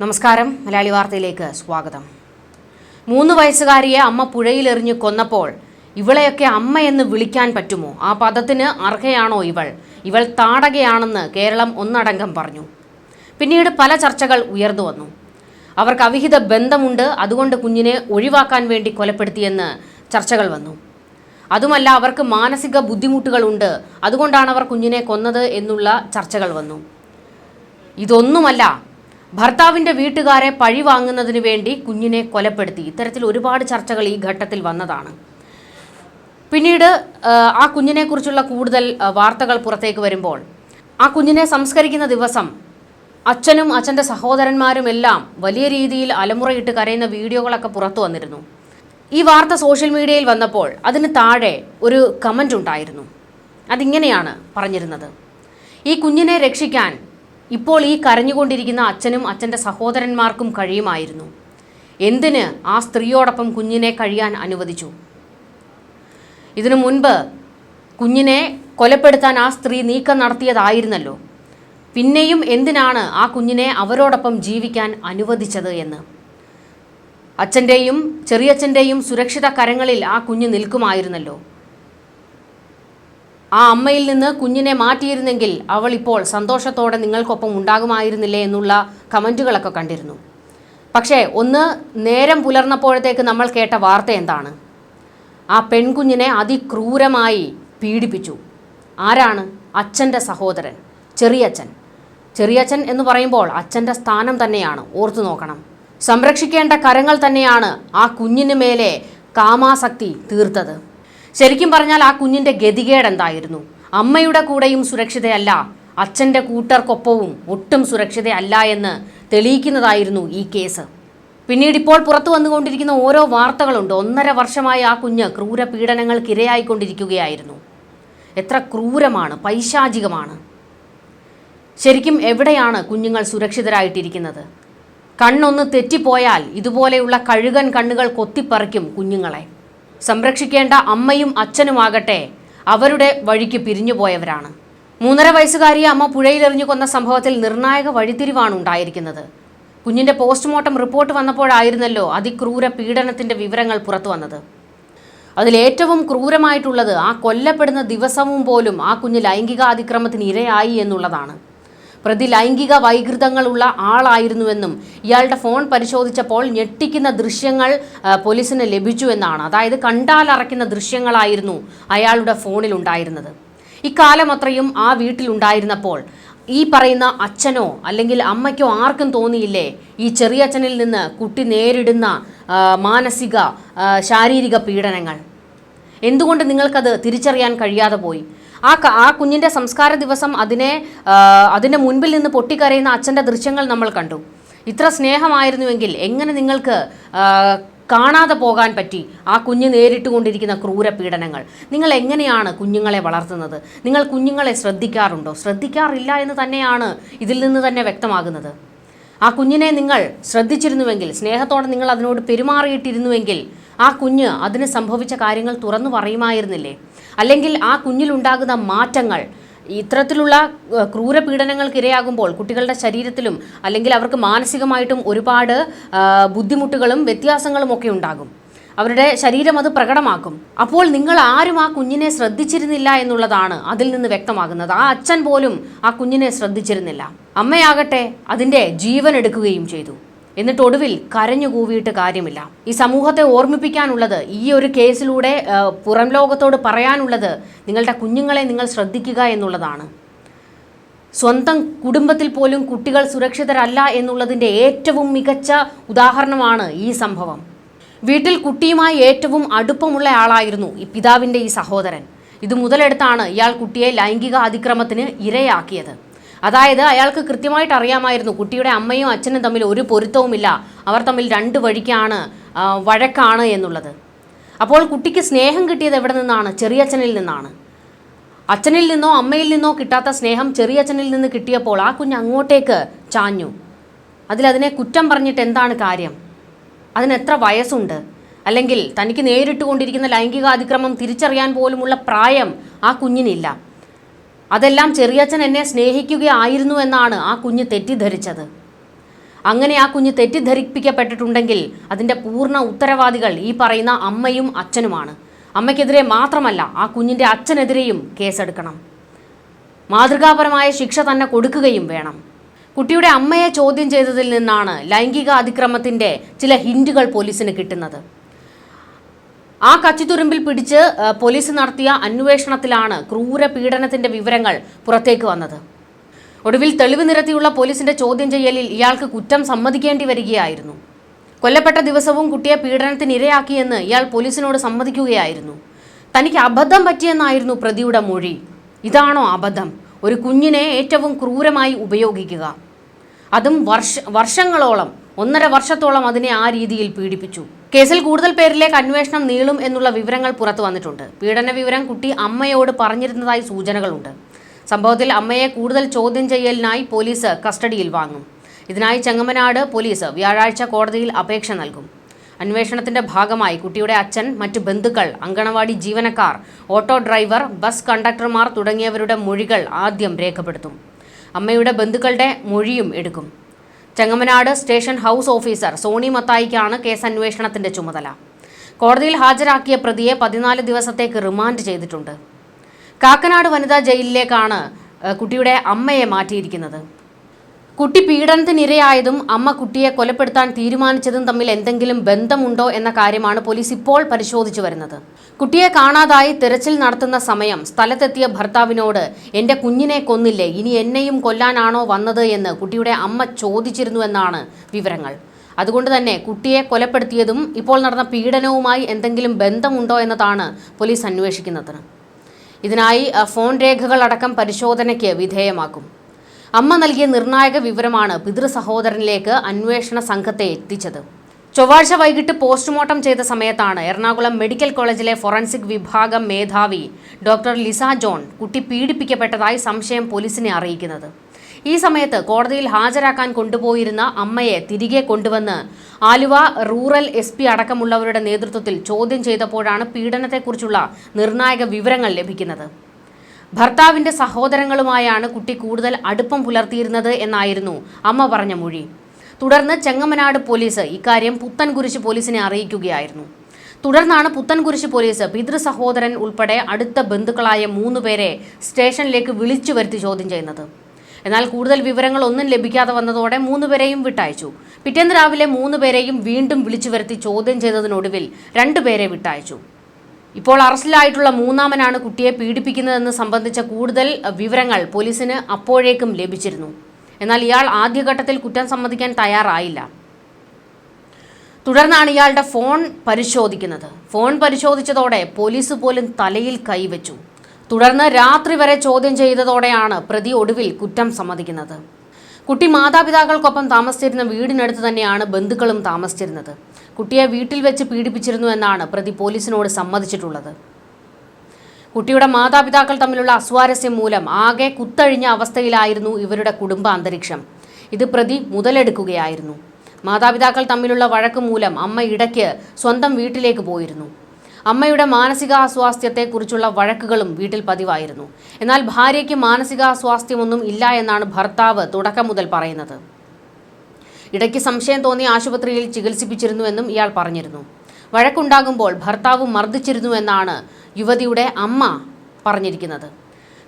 നമസ്കാരം. മലയാളി വാർത്തയിലേക്ക് സ്വാഗതം. മൂന്ന് വയസ്സുകാരിയെ അമ്മ പുഴയിലെറിഞ്ഞ് കൊന്നപ്പോൾ ഇവളെയൊക്കെ അമ്മ എന്ന് വിളിക്കാൻ പറ്റുമോ? ആ പദത്തിന് അർഹയാണോ ഇവൾ? ഇവൾ താടകയാണെന്ന് കേരളം ഒന്നടങ്കം പറഞ്ഞു. പിന്നീട് പല ചർച്ചകൾ ഉയർന്നു വന്നു. അവർക്ക് അവിഹിത ബന്ധമുണ്ട്. അതുകൊണ്ട് കുഞ്ഞിനെ ഒഴിവാക്കാൻ വേണ്ടി കൊലപ്പെടുത്തിയെന്ന് ചർച്ചകൾ വന്നു. അതുമല്ല അവർക്ക് മാനസിക ബുദ്ധിമുട്ടുകളുണ്ട്. അതുകൊണ്ടാണ് അവർ കുഞ്ഞിനെ കൊന്നത് എന്നുള്ള ചർച്ചകൾ വന്നു. ഇതൊന്നുമല്ല ഭർത്താവിന്റെ വീട്ടുകാരെ പഴി വാങ്ങുന്നതിന് വേണ്ടി കുഞ്ഞിനെ കൊലപ്പെടുത്തി. ഇത്തരത്തിൽ ഒരുപാട് ചർച്ചകൾ ഈ ഘട്ടത്തിൽ വന്നതാണ്. പിന്നീട് ആ, കുഞ്ഞിനെ കുഞ്ഞിനെക്കുറിച്ചുള്ള കൂടുതൽ വാർത്തകൾ പുറത്തേക്ക് വരുമ്പോൾ ആ കുഞ്ഞിനെ സംസ്കരിക്കുന്ന ദിവസം അച്ഛനും അച്ഛന്റെ സഹോദരന്മാരും എല്ലാം വലിയ രീതിയിൽ അലമുറയിട്ട് കരയുന്ന വീഡിയോകളൊക്കെ പുറത്തു വന്നിരുന്നു. ഈ വാർത്ത സോഷ്യൽ മീഡിയയിൽ വന്നപ്പോൾ അതിന് താഴെ ഒരു കമന്റ് ഉണ്ടായിരുന്നു. അതിങ്ങനെയാണ് പറഞ്ഞിരുന്നത്. ഈ കുഞ്ഞിനെ രക്ഷിക്കാൻ ഇപ്പോൾ ഈ കരഞ്ഞുകൊണ്ടിരിക്കുന്ന അച്ഛനും അച്ഛന്റെ സഹോദരന്മാർക്കും കഴിയുമായിരുന്നു. എന്തിന് ആ സ്ത്രീയോടൊപ്പം കുഞ്ഞിനെ കഴിയാൻ അനുവദിച്ചു? ഇതിനു മുൻപ് കുഞ്ഞിനെ കൊലപ്പെടുത്താൻ ആ സ്ത്രീ നീക്കം നടത്തിയതായിരുന്നല്ലോ. പിന്നെയും എന്തിനാണ് ആ കുഞ്ഞിനെ അവരോടൊപ്പം ജീവിക്കാൻ അനുവദിച്ചത് എന്ന്? അച്ഛന്റെയും ചെറിയച്ഛന്റെയും സുരക്ഷിത കരങ്ങളിൽ ആ കുഞ്ഞ് നിൽക്കുമായിരുന്നല്ലോ. ആ അമ്മയിൽ നിന്ന് കുഞ്ഞിനെ മാറ്റിയിരുന്നെങ്കിൽ അവൾ ഇപ്പോൾ സന്തോഷത്തോടെ നിങ്ങൾക്കൊപ്പം ഉണ്ടാകുമായിരുന്നില്ലേ എന്നുള്ള കമന്റുകളൊക്കെ കണ്ടിരുന്നു. പക്ഷേ ഒന്ന് നേരം പുലർന്നപ്പോഴത്തേക്ക് നമ്മൾ കേട്ട വാർത്ത എന്താണ്? ആ പെൺകുഞ്ഞിനെ അതിക്രൂരമായി പീഡിപ്പിച്ചു. ആരാണ്? അച്ഛന്റെ സഹോദരൻ ചെറിയച്ഛൻ. ചെറിയച്ഛൻ എന്ന് പറയുമ്പോൾ അച്ഛന്റെ സ്ഥാനം തന്നെയാണ് ഓർത്തു നോക്കണം. സംരക്ഷിക്കേണ്ട കരങ്ങൾ തന്നെയാണ് ആ കുഞ്ഞിന് മേലെ കാമാസക്തി തീർത്തത്. ശരിക്കും പറഞ്ഞാൽ ആ കുഞ്ഞിന്റെ ഗതികേട് എന്തായിരുന്നു അമ്മയുടെ കൂടെയും സുരക്ഷിതയല്ല അച്ഛന്റെ കൂട്ടർക്കൊപ്പവും ഒട്ടും സുരക്ഷിതയല്ല എന്ന് തെളിയിക്കുന്നതായിരുന്നു ഈ കേസ്. പിന്നീട് ഇപ്പോൾ പുറത്തു വന്നുകൊണ്ടിരിക്കുന്ന ഓരോ വാർത്തകളുണ്ട്. ഒന്നര വർഷമായി ആ കുഞ്ഞ് ക്രൂര പീഡനങ്ങൾക്ക് ഇരയായിക്കൊണ്ടിരിക്കുകയായിരുന്നു എത്ര ക്രൂരമാണ് പൈശാചികമാണ്. ശരിക്കും എവിടെയാണ് കുഞ്ഞുങ്ങൾ സുരക്ഷിതരായിട്ടിരിക്കുന്നത്? കണ്ണൊന്ന് തെറ്റിപ്പോയാൽ ഇതുപോലെയുള്ള കഴുകൻ കണ്ണുകൾ കൊത്തിപ്പറിക്കും കുഞ്ഞുങ്ങളെ. സംരക്ഷിക്കേണ്ട അമ്മയും അച്ഛനുമാകട്ടെ അവരുടെ വഴിക്ക് പിരിഞ്ഞുപോയവരാണ്. മൂന്നര വയസ്സുകാരിയെ അമ്മ പുഴയിലെറിഞ്ഞു കൊന്ന സംഭവത്തിൽ നിർണായക വഴിത്തിരിവാണ് ഉണ്ടായിരിക്കുന്നത്. കുഞ്ഞിന്റെ പോസ്റ്റ്മോർട്ടം റിപ്പോർട്ട് വന്നപ്പോഴായിരുന്നല്ലോ അതിക്രൂര പീഡനത്തിന്റെ വിവരങ്ങൾ പുറത്തു വന്നത്. അതിലേറ്റവും ക്രൂരമായിട്ടുള്ളത് ആ കൊല്ലപ്പെടുന്ന ദിവസവും പോലും ആ കുഞ്ഞ് ലൈംഗികാതിക്രമത്തിന് ഇരയായി എന്നുള്ളതാണ്. പ്രതി ലൈംഗിക വൈകൃതങ്ങളുള്ള ആളായിരുന്നുവെന്നും ഇയാളുടെ ഫോൺ പരിശോധിച്ചപ്പോൾ ഞെട്ടിക്കുന്ന ദൃശ്യങ്ങൾ പോലീസിന് ലഭിച്ചു എന്നാണ്. അതായത് കണ്ടാലറയ്ക്കുന്ന ദൃശ്യങ്ങളായിരുന്നു അയാളുടെ ഫോണിൽ ഉണ്ടായിരുന്നത്. ഇക്കാലം അത്രയും ആ വീട്ടിലുണ്ടായിരുന്നപ്പോൾ ഈ പറയുന്ന അച്ഛനോ അല്ലെങ്കിൽ അമ്മയ്ക്കോ ആർക്കും തോന്നിയില്ലേ? ഈ ചെറിയച്ഛനിൽ നിന്ന് കുട്ടി നേരിടുന്ന മാനസിക ശാരീരിക പീഡനങ്ങൾ. എന്തുകൊണ്ട് നിങ്ങൾക്കത് തിരിച്ചറിയാൻ കഴിയാതെ പോയി? ആ ആ കുഞ്ഞിന്റെ സംസ്കാര ദിവസം അതിനെ അതിന്റെ മുൻപിൽ നിന്ന് പൊട്ടിക്കരയുന്ന അച്ഛന്റെ ദൃശ്യങ്ങൾ നമ്മൾ കണ്ടു. ഇത്ര സ്നേഹമായിരുന്നുവെങ്കിൽ എങ്ങനെ നിങ്ങൾക്ക് കാണാതെ പോകാൻ പറ്റി ആ കുഞ്ഞ് നേരിട്ടുകൊണ്ടിരിക്കുന്ന ക്രൂര പീഡനങ്ങൾ നിങ്ങൾ എങ്ങനെയാണ് കുഞ്ഞുങ്ങളെ വളർത്തുന്നത്? നിങ്ങൾ കുഞ്ഞുങ്ങളെ ശ്രദ്ധിക്കാറുണ്ടോ? ശ്രദ്ധിക്കാറില്ല എന്ന് തന്നെയാണ് ഇതിൽ നിന്ന് തന്നെ വ്യക്തമാകുന്നത്. ആ കുഞ്ഞിനെ നിങ്ങൾ ശ്രദ്ധിച്ചിരുന്നുവെങ്കിൽ സ്നേഹത്തോടെ നിങ്ങൾ അതിനോട് പെരുമാറിയിട്ടിരുന്നുവെങ്കിൽ ആ കുഞ്ഞ് അതിന് സംഭവിച്ച കാര്യങ്ങൾ തുറന്നു പറയുമായിരുന്നില്ലേ? അല്ലെങ്കിൽ ആ കുഞ്ഞിലുണ്ടാകുന്ന മാറ്റങ്ങൾ ഇത്തരത്തിലുള്ള ക്രൂരപീഡനങ്ങൾക്ക് ക്രൂര പീഡനങ്ങൾക്ക് ഇരയാകുമ്പോൾ കുട്ടികളുടെ ശരീരത്തിലും അല്ലെങ്കിൽ അവർക്ക് മാനസികമായിട്ടും ഒരുപാട് ബുദ്ധിമുട്ടുകളും വ്യത്യാസങ്ങളും ഒക്കെ ഉണ്ടാകും. അവരുടെ ശരീരം അത് പ്രകടമാക്കും. അപ്പോൾ നിങ്ങൾ ആരും ആ കുഞ്ഞിനെ ശ്രദ്ധിച്ചിരുന്നില്ല എന്നുള്ളതാണ് അതിൽ നിന്ന് വ്യക്തമാകുന്നത്. ആ അച്ഛൻ പോലും ആ കുഞ്ഞിനെ ശ്രദ്ധിച്ചിരുന്നില്ല. അമ്മയാകട്ടെ അതിന്റെ ജീവൻ എടുക്കുകയും ചെയ്തു. എന്നിട്ട് ഒടുവിൽ കരഞ്ഞു കൂവിയിട്ട് കാര്യമില്ല. ഈ സമൂഹത്തെ ഓർമ്മിപ്പിക്കാനുള്ളത് ഈ ഒരു കേസിലൂടെ പുറം ലോകത്തോട് പറയാനുള്ളത് നിങ്ങളുടെ കുഞ്ഞുങ്ങളെ നിങ്ങൾ ശ്രദ്ധിക്കുക എന്നുള്ളതാണ്. സ്വന്തം കുടുംബത്തിൽ പോലും കുട്ടികൾ സുരക്ഷിതരല്ല എന്നുള്ളതിന്റെ ഏറ്റവും മികച്ച ഉദാഹരണമാണ് ഈ സംഭവം. വീട്ടിൽ കുട്ടിയുമായി ഏറ്റവും അടുപ്പമുള്ള ആളായിരുന്നു ഈ പിതാവിന്റെ ഈ സഹോദരൻ. ഇത് മുതലെടുത്താണ് ഇയാൾ കുട്ടിയെ ലൈംഗിക അതിക്രമത്തിന് ഇരയാക്കിയത്. അതായത് അയാൾക്ക് കൃത്യമായിട്ട് അറിയാമായിരുന്നു. കുട്ടിയുടെ അമ്മയും അച്ഛനും തമ്മിൽ ഒരു പൊരുത്തവുമില്ല. അവർ തമ്മിൽ രണ്ട് വഴിക്കാണ് വഴക്കാണ് എന്നുള്ളത്. അപ്പോൾ കുട്ടിക്ക് സ്നേഹം കിട്ടിയത് എവിടെ നിന്നാണ്? ചെറിയച്ഛനിൽ നിന്നാണ്. അച്ഛനിൽ നിന്നോ അമ്മയിൽ നിന്നോ കിട്ടാത്ത സ്നേഹം ചെറിയച്ഛനിൽ നിന്ന് കിട്ടിയപ്പോൾ ആ കുഞ്ഞ് അങ്ങോട്ടേക്ക് ചാഞ്ഞു. അതിലതിനെ കുറ്റം പറഞ്ഞിട്ട് എന്താണ് കാര്യം? അതിന് എത്ര വയസ്സുണ്ട്? അല്ലെങ്കിൽ തനിക്ക് നേരിട്ട് കൊണ്ടിരിക്കുന്ന ലൈംഗിക അതിക്രമം തിരിച്ചറിയാൻ പോലുമുള്ള പ്രായം ആ കുഞ്ഞിനില്ല. അതെല്ലാം ചെറിയച്ഛൻ എന്നെ സ്നേഹിക്കുകയായിരുന്നു എന്നാണ് ആ കുഞ്ഞ് തെറ്റിദ്ധരിച്ചത്. അങ്ങനെ ആ കുഞ്ഞ് തെറ്റിദ്ധരിപ്പിക്കപ്പെട്ടിട്ടുണ്ടെങ്കിൽ അതിന്റെ പൂർണ ഉത്തരവാദികൾ ഈ പറയുന്ന അമ്മയും അച്ഛനുമാണ്. അമ്മയ്ക്കെതിരെ മാത്രമല്ല ആ കുഞ്ഞിന്റെ അച്ഛനെതിരെയും കേസെടുക്കണം. മാതൃകാപരമായ ശിക്ഷ തന്നെ കൊടുക്കുകയും വേണം. കുട്ടിയുടെ അമ്മയെ ചോദ്യം ചെയ്തതിൽ നിന്നാണ് ലൈംഗിക അതിക്രമത്തിന്റെ ചില ഹിൻഡുകൾ പോലീസിന് കിട്ടുന്നത്. ആ കച്ചിത്തുരുമ്പിൽ പിടിച്ച് പോലീസ് നടത്തിയ അന്വേഷണത്തിലാണ് ക്രൂര പീഡനത്തിന്റെ വിവരങ്ങൾ പുറത്തേക്ക് വന്നത്. ഒടുവിൽ തെളിവ് നിരത്തിയുള്ള പോലീസിന്റെ ചോദ്യം ചെയ്യലിൽ ഇയാൾക്ക് കുറ്റം സമ്മതിക്കേണ്ടി വരികയായിരുന്നു. കൊല്ലപ്പെട്ട ദിവസവും കുട്ടിയെ പീഡനത്തിന് ഇരയാക്കിയെന്ന് ഇയാൾ പോലീസിനോട് സമ്മതിക്കുകയായിരുന്നു. തനിക്ക് അബദ്ധം പറ്റിയെന്നായിരുന്നു പ്രതിയുടെ മൊഴി. ഇതാണോ അബദ്ധം? ഒരു കുഞ്ഞിനെ ഏറ്റവും ക്രൂരമായി ഉപയോഗിക്കുക. അതും വർഷ വർഷങ്ങളോളം ഒന്നര വർഷത്തോളം അതിനെ ആ രീതിയിൽ പീഡിപ്പിച്ചു. കേസിൽ കൂടുതൽ പേരിലേക്ക് അന്വേഷണം നീളും എന്നുള്ള വിവരങ്ങൾ പുറത്തു വന്നിട്ടുണ്ട്. പീഡന വിവരം കുട്ടി അമ്മയോട് പറഞ്ഞിരുന്നതായി സൂചനകളുണ്ട്. സംഭവത്തിൽ അമ്മയെ കൂടുതൽ ചോദ്യം ചെയ്യലിനായി പോലീസ് കസ്റ്റഡിയിൽ വാങ്ങും. ഇതിനായി ചെങ്ങമനാട് പോലീസ് വ്യാഴാഴ്ച കോടതിയിൽ അപേക്ഷ നൽകും. അന്വേഷണത്തിന്റെ ഭാഗമായി കുട്ടിയുടെ അച്ഛൻ മറ്റു ബന്ധുക്കൾ അങ്കണവാടി ജീവനക്കാർ ഓട്ടോ ഡ്രൈവർ ബസ് കണ്ടക്ടർമാർ തുടങ്ങിയവരുടെ മൊഴികൾ ആദ്യം രേഖപ്പെടുത്തും. അമ്മയുടെ ബന്ധുക്കളുടെ മൊഴിയും എടുക്കും. Chengamanad station house officer Soni മത്തായിക്കാണ് case അന്വേഷണത്തിന്റെ ചുമതല. കോടതിയിൽ ഹാജരാക്കിയ പ്രതിയെ പതിനാല് ദിവസത്തേക്ക് റിമാൻഡ് ചെയ്തിട്ടുണ്ട്. കാക്കനാട് വനിതാ ജയിലിലേക്കാണ് കുട്ടിയുടെ അമ്മയെ മാറ്റിയിരിക്കുന്നത്. കുട്ടി പീഡനത്തിനിരയായതും അമ്മ കുട്ടിയെ കൊലപ്പെടുത്താൻ തീരുമാനിച്ചതും തമ്മിൽ എന്തെങ്കിലും ബന്ധമുണ്ടോ എന്ന കാര്യമാണ് പോലീസ് ഇപ്പോൾ പരിശോധിച്ചു വരുന്നത്. കുട്ടിയെ കാണാതായി തിരച്ചിൽ നടത്തുന്ന സമയം സ്ഥലത്തെത്തിയ ഭർത്താവിനോട് എന്റെ കുഞ്ഞിനെ കൊന്നില്ലേ ഇനി എന്നെയും കൊല്ലാനാണോ വന്നത്? എന്ന് കുട്ടിയുടെ അമ്മ ചോദിച്ചിരുന്നു എന്നാണ് വിവരങ്ങൾ. അതുകൊണ്ട് തന്നെ കുട്ടിയെ കൊലപ്പെടുത്തിയതും ഇപ്പോൾ നടന്ന പീഡനവുമായി എന്തെങ്കിലും ബന്ധമുണ്ടോ എന്നതാണ് പോലീസ് അന്വേഷിക്കുന്നത്. ഇതിനായി ഫോൺ രേഖകളടക്കം പരിശോധനയ്ക്ക് വിധേയമാക്കും. അമ്മ നൽകിയ നിർണായക വിവരമാണ് പിതൃ സഹോദരനിലേക്ക് അന്വേഷണ സംഘത്തെ എത്തിച്ചത്. ചൊവ്വാഴ്ച വൈകിട്ട് പോസ്റ്റ്മോർട്ടം ചെയ്ത സമയത്താണ് എറണാകുളം മെഡിക്കൽ കോളേജിലെ ഫോറൻസിക് വിഭാഗം മേധാവി ഡോക്ടർ ലിസ ജോൺ കുട്ടി പീഡിപ്പിക്കപ്പെട്ടതായി സംശയം പോലീസിനെ അറിയിക്കുന്നത്. ഈ സമയത്ത് കോടതിയിൽ ഹാജരാക്കാൻ കൊണ്ടുപോയിരുന്ന അമ്മയെ തിരികെ കൊണ്ടുവന്ന് ആലുവ റൂറൽ എസ് പി അടക്കമുള്ളവരുടെ നേതൃത്വത്തിൽ ചോദ്യം ചെയ്തപ്പോഴാണ് പീഡനത്തെക്കുറിച്ചുള്ള നിർണായക വിവരങ്ങൾ ലഭിക്കുന്നത്. ഭർത്താവിന്റെ സഹോദരങ്ങളുമായാണ് കുട്ടി കൂടുതൽ അടുപ്പം പുലർത്തിയിരുന്നത് എന്നായിരുന്നു അമ്മ പറഞ്ഞ മൊഴി. തുടർന്ന് ചെങ്ങമനാട് പോലീസ് ഇക്കാര്യം പുത്തൻകുരിശ് പോലീസിനെ അറിയിക്കുകയായിരുന്നു. തുടർന്നാണ് പുത്തൻകുരിശ് പോലീസ് പിതൃ സഹോദരൻ ഉൾപ്പെടെ അടുത്ത ബന്ധുക്കളായ മൂന്ന് പേരെ സ്റ്റേഷനിലേക്ക് വിളിച്ചു വരുത്തി ചോദ്യം ചെയ്യുന്നത്. എന്നാൽ കൂടുതൽ വിവരങ്ങൾ ഒന്നും ലഭിക്കാതെ വന്നതോടെ മൂന്നുപേരെയും വിട്ടയച്ചു. പിറ്റേന്ന് രാവിലെ മൂന്നുപേരെയും വീണ്ടും വിളിച്ചു വരുത്തി ചോദ്യം ചെയ്തതിനൊടുവിൽ രണ്ടുപേരെ വിട്ടയച്ചു. ഇപ്പോൾ അറസ്റ്റിലായിട്ടുള്ള മൂന്നാമനാണ് കുട്ടിയെ പീഡിപ്പിക്കുന്നതെന്ന് സംബന്ധിച്ച കൂടുതൽ വിവരങ്ങൾ പോലീസിന് അപ്പോഴേക്കും ലഭിച്ചിരുന്നു. എന്നാൽ ഇയാൾ ആദ്യഘട്ടത്തിൽ കുറ്റം സമ്മതിക്കാൻ തയ്യാറായില്ല. തുടർന്നാണ് ഇയാളുടെ ഫോൺ പരിശോധിക്കുന്നത്. ഫോൺ പരിശോധിച്ചതോടെ പോലീസ് പോലും തലയിൽ കൈവച്ചു. തുടർന്ന് രാത്രി വരെ ചോദ്യം ചെയ്തതോടെയാണ് പ്രതി ഒടുവിൽ കുറ്റം സമ്മതിക്കുന്നത്. കുട്ടി മാതാപിതാക്കൾക്കൊപ്പം താമസിച്ചിരുന്ന വീടിനടുത്ത് തന്നെയാണ് ബന്ധുക്കളും താമസിച്ചിരുന്നത്. കുട്ടിയെ വീട്ടിൽ വെച്ച് പീഡിപ്പിച്ചിരുന്നു എന്നാണ് പ്രതി പോലീസിനോട് സമ്മതിച്ചിട്ടുള്ളത്. കുട്ടിയുടെ മാതാപിതാക്കൾ തമ്മിലുള്ള അസ്വാരസ്യം മൂലം ആകെ കുത്തഴിഞ്ഞ അവസ്ഥയിലായിരുന്നു ഇവരുടെ കുടുംബ അന്തരീക്ഷം. ഇത് പ്രതി മുതലെടുക്കുകയായിരുന്നു. മാതാപിതാക്കൾ തമ്മിലുള്ള വഴക്ക് മൂലം അമ്മ ഇടയ്ക്ക് സ്വന്തം വീട്ടിലേക്ക് പോയിരുന്നു. അമ്മയുടെ മാനസികാസ്വാസ്ഥ്യത്തെക്കുറിച്ചുള്ള വഴക്കുകളും വീട്ടിൽ പതിവായിരുന്നു. എന്നാൽ ഭാര്യയ്ക്ക് മാനസികാസ്വാസ്ഥ്യമൊന്നും ഇല്ല എന്നാണ് ഭർത്താവ് തുടക്കം മുതൽ പറയുന്നത്. ഇടയ്ക്ക് സംശയം തോന്നി ആശുപത്രിയിൽ ചികിത്സിപ്പിച്ചിരുന്നുവെന്നും ഇയാൾ പറഞ്ഞിരുന്നു. വഴക്കുണ്ടാകുമ്പോൾ ഭർത്താവ് മർദ്ദിച്ചിരുന്നുവെന്നാണ് യുവതിയുടെ അമ്മ പറഞ്ഞിരിക്കുന്നത്.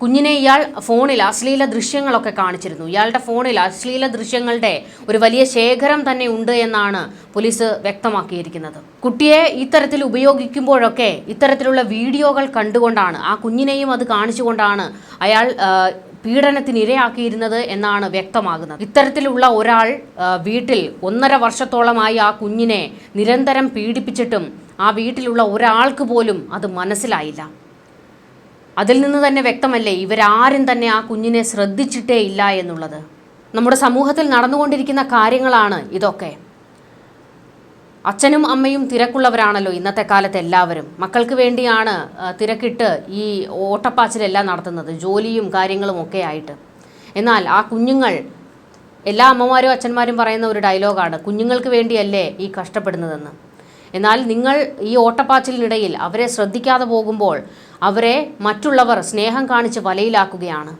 കുഞ്ഞിനെ ഇയാൾ ഫോണിൽ അശ്ലീല ദൃശ്യങ്ങളൊക്കെ കാണിച്ചിരുന്നു. ഇയാളുടെ ഫോണിൽ അശ്ലീല ദൃശ്യങ്ങളുടെ ഒരു വലിയ ശേഖരം തന്നെ ഉണ്ട് എന്നാണ് പോലീസ് വ്യക്തമാക്കിയിരിക്കുന്നത്. കുട്ടിയെ ഇത്തരത്തിൽ ഉപയോഗിക്കുമ്പോഴൊക്കെ ഇത്തരത്തിലുള്ള വീഡിയോകൾ കണ്ടുകൊണ്ടാണ് ആ കുഞ്ഞിനെയും അത് കാണിച്ചുകൊണ്ടാണ് അയാൾ പീഡനത്തിനിരയാക്കിയിരുന്നത് എന്നാണ് വ്യക്തമാകുന്നത്. ഇത്തരത്തിലുള്ള ഒരാൾ വീട്ടിൽ ഒന്നര വർഷത്തോളമായി ആ കുഞ്ഞിനെ നിരന്തരം പീഡിപ്പിച്ചിട്ടും ആ വീട്ടിലുള്ള ഒരാൾക്ക് പോലും അത് മനസ്സിലായില്ല. അതിൽ നിന്ന് തന്നെ വ്യക്തമല്ലേ ഇവരാരും തന്നെ ആ കുഞ്ഞിനെ ശ്രദ്ധിച്ചിട്ടേ ഇല്ല എന്നുള്ളത്? നമ്മുടെ സമൂഹത്തിൽ നടന്നുകൊണ്ടിരിക്കുന്ന കാര്യങ്ങളാണ് ഇതൊക്കെ. അച്ഛനും അമ്മയും തിരക്കുള്ളവരാണല്ലോ ഇന്നത്തെ കാലത്ത് എല്ലാവരും. മക്കൾക്ക് വേണ്ടിയാണ് തിരക്കിട്ട് ഈ ഓട്ടപ്പാച്ചിലെല്ലാം നടത്തുന്നത് ജോലിയും കാര്യങ്ങളും ഒക്കെ ആയിട്ട്. എന്നാൽ ആ കുഞ്ഞുങ്ങൾ എല്ലാ അമ്മമാരും അച്ഛന്മാരും പറയുന്ന ഒരു ഡയലോഗാണ് കുഞ്ഞുങ്ങൾക്ക് വേണ്ടിയല്ലേ ഈ കഷ്ടപ്പെടുന്നതെന്ന്. എന്നാൽ നിങ്ങൾ ഈ ഓട്ടപ്പാച്ചിലിനിടയിൽ അവരെ ശ്രദ്ധിക്കാതെ പോകുമ്പോൾ അവരെ മറ്റുള്ളവർ സ്നേഹം കാണിച്ച് വലയിലാക്കുകയാണ്.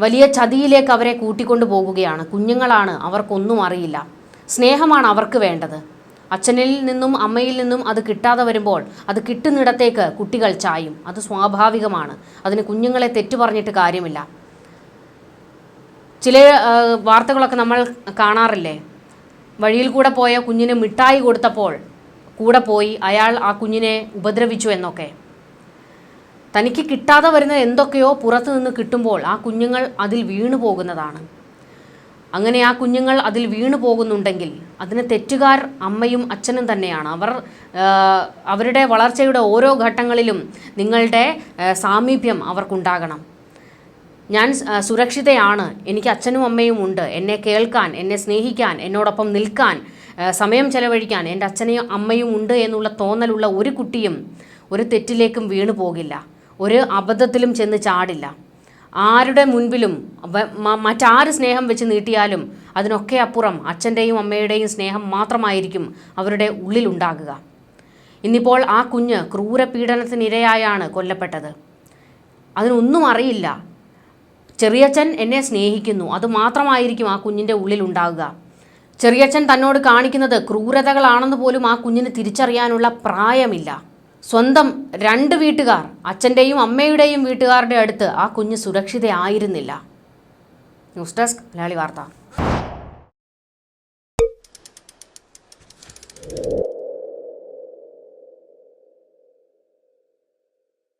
വലിയ ചതിയിലേക്ക് അവരെ കൂട്ടിക്കൊണ്ടു പോകുകയാണ്. കുഞ്ഞുങ്ങളാണ് അവർക്കൊന്നും അറിയില്ല. സ്നേഹമാണ് അവർക്ക് വേണ്ടത്. അച്ഛനിൽ നിന്നും അമ്മയിൽ നിന്നും അത് കിട്ടാതെ വരുമ്പോൾ അത് കിട്ടുന്നിടത്തേക്ക് കുട്ടികൾ ചായും. അത് സ്വാഭാവികമാണ്. അതിന് കുഞ്ഞുങ്ങളെ തെറ്റു പറഞ്ഞിട്ട് കാര്യമില്ല. ചില വാർത്തകളൊക്കെ നമ്മൾ കാണാറില്ലേ? വഴിയിൽ കൂടെ പോയ കുഞ്ഞിന് മിഠായി കൊടുത്തപ്പോൾ കൂടെ പോയി അയാൾ ആ കുഞ്ഞിനെ ഉപദ്രവിച്ചു എന്നൊക്കെ. തനിക്ക് കിട്ടാതെ വരുന്ന എന്തൊക്കെയോ പുറത്തു നിന്ന് കിട്ടുമ്പോൾ ആ കുഞ്ഞുങ്ങൾ അതിൽ വീണു പോകുന്നതാണ്. അങ്ങനെ ആ കുഞ്ഞുങ്ങൾ അതിൽ വീണു പോകുന്നുണ്ടെങ്കിൽ അതിന് തെറ്റുകാർ അമ്മയും അച്ഛനും തന്നെയാണ്. അവർ അവരുടെ വളർച്ചയുടെ ഓരോ ഘട്ടങ്ങളിലും നിങ്ങളുടെ സാമീപ്യം അവർക്കുണ്ടാകണം. ഞാൻ സുരക്ഷിതയാണ്. എനിക്ക് അച്ഛനും അമ്മയും ഉണ്ട്. എന്നെ കേൾക്കാൻ എന്നെ സ്നേഹിക്കാൻ എന്നോടൊപ്പം നിൽക്കാൻ സമയം ചെലവഴിക്കാൻ എന്റെ അച്ഛനെയും അമ്മയും ഉണ്ട് എന്നുള്ള തോന്നലുള്ള ഒരു കുട്ടിയും ഒരു തെറ്റിലേക്കും വീണു പോകില്ല. ഒരു അബദ്ധത്തിലും ചെന്ന് ചാടില്ല. ആരുടെ മുൻപിലും മറ്റാര് സ്നേഹം വെച്ച് നീട്ടിയാലും അതിനൊക്കെ അപ്പുറം അച്ഛന്റെയും അമ്മയുടെയും സ്നേഹം മാത്രമായിരിക്കും അവരുടെ ഉള്ളിലുണ്ടാകുക. ഇന്നിപ്പോൾ ആ കുഞ്ഞ് ക്രൂരപീഡനത്തിനിരയായാണ് കൊല്ലപ്പെട്ടത്. അതിനൊന്നും അറിയില്ല. ചെറിയച്ഛൻ എന്നെ സ്നേഹിക്കുന്നു. അത് മാത്രമായിരിക്കും ആ കുഞ്ഞിന്റെ ഉള്ളിലുണ്ടാകുക. ചെറിയച്ഛൻ തന്നോട് കാണിക്കുന്നത് ക്രൂരതകളാണെന്ന് പോലും ആ കുഞ്ഞിന് തിരിച്ചറിയാനുള്ള പ്രായമില്ല. സ്വന്തം രണ്ട് വീട്ടുകാർ അച്ഛന്റെയും അമ്മയുടെയും വീട്ടുകാരുടെ അടുത്ത് ആ കുഞ്ഞ് സുരക്ഷിതയായിരുന്നില്ല. ന്യൂസ് ഡെസ്ക് മലയാളി വാർത്ത.